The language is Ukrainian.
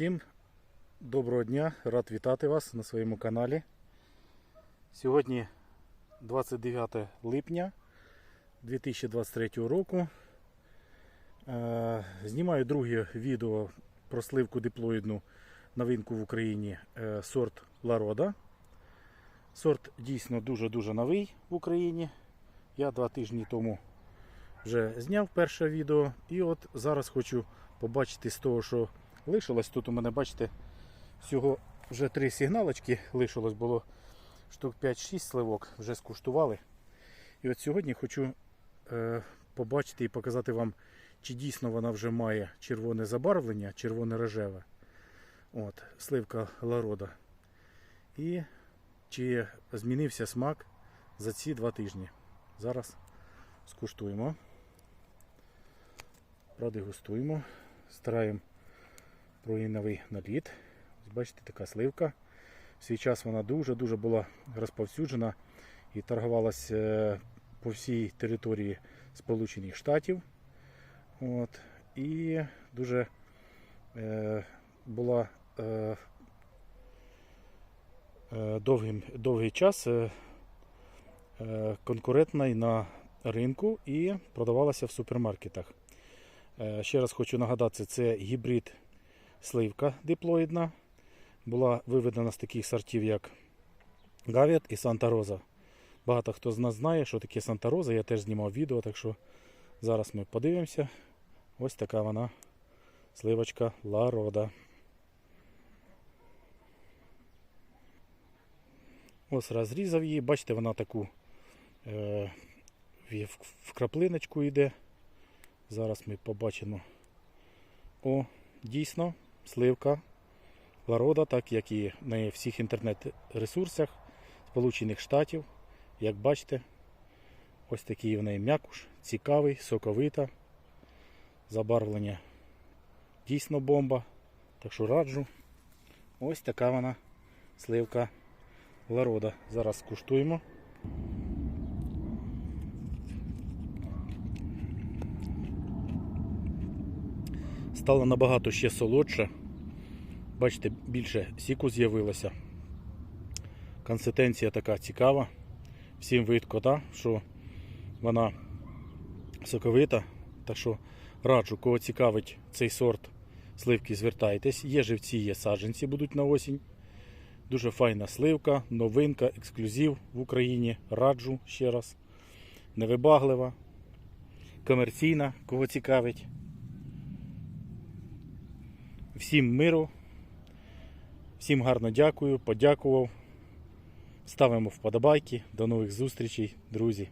Всім доброго дня, рад вітати вас на своєму каналі. Сьогодні 29 липня 2023 року. Е, Знімаю друге відео про сливку диплоїдну новинку в Україні е, сорт Ларода. Сорт дійсно дуже-дуже новий в Україні. Я два тижні тому вже зняв перше відео. І от зараз хочу побачити з того, що лишилось. Тут у мене, бачите, всього вже три сигналочки лишилось, було штук 5-6 сливок, вже скуштували. І от сьогодні хочу е, побачити і показати вам, чи дійсно вона вже має червоне забарвлення, червоне рожеве. От, сливка Ларода. І чи змінився смак за ці два тижні. Зараз скуштуємо. Продегустуємо. Стараємо проліновий наліт. Ось бачите, така сливка. В свій час вона дуже-дуже була розповсюджена і торгувалася е, по всій території Сполучених Штатів. От. І дуже е, була е, е, довгим, довгий час е, е, конкурентна на ринку і продавалася в супермаркетах. Ще раз хочу нагадати, це гібрид сливка диплоїдна. Була виведена з таких сортів, як Гавіт і Санта Роза. Багато хто з нас знає, що таке Санта Роза. Я теж знімав відео, так що зараз ми подивимося. Ось така вона сливочка Ла Рода. Ось розрізав її, бачите, вона таку е, в краплиночку йде. Зараз ми побачимо. О, дійсно, сливка Ларода, так як і на всіх інтернет-ресурсах Сполучених Штатів. Як бачите, ось такий в неї м'якуш, цікавий, соковита. Забарвлення дійсно бомба. Так що раджу. Ось така вона сливка Ларода. Зараз скуштуємо. Стало набагато ще солодше. Бачите, більше сіку з'явилося. Консистенція така цікава. Всім видко, да, що вона соковита. Так що раджу, кого цікавить цей сорт сливки, звертайтесь. Є живці, є саджанці, будуть на осінь. Дуже файна сливка, новинка, ексклюзив в Україні. Раджу ще раз. Невибаглива, комерційна, кого цікавить. Всім миру, всім гарно дякую, подякував. Ставимо вподобайки. До нових зустрічей, друзі.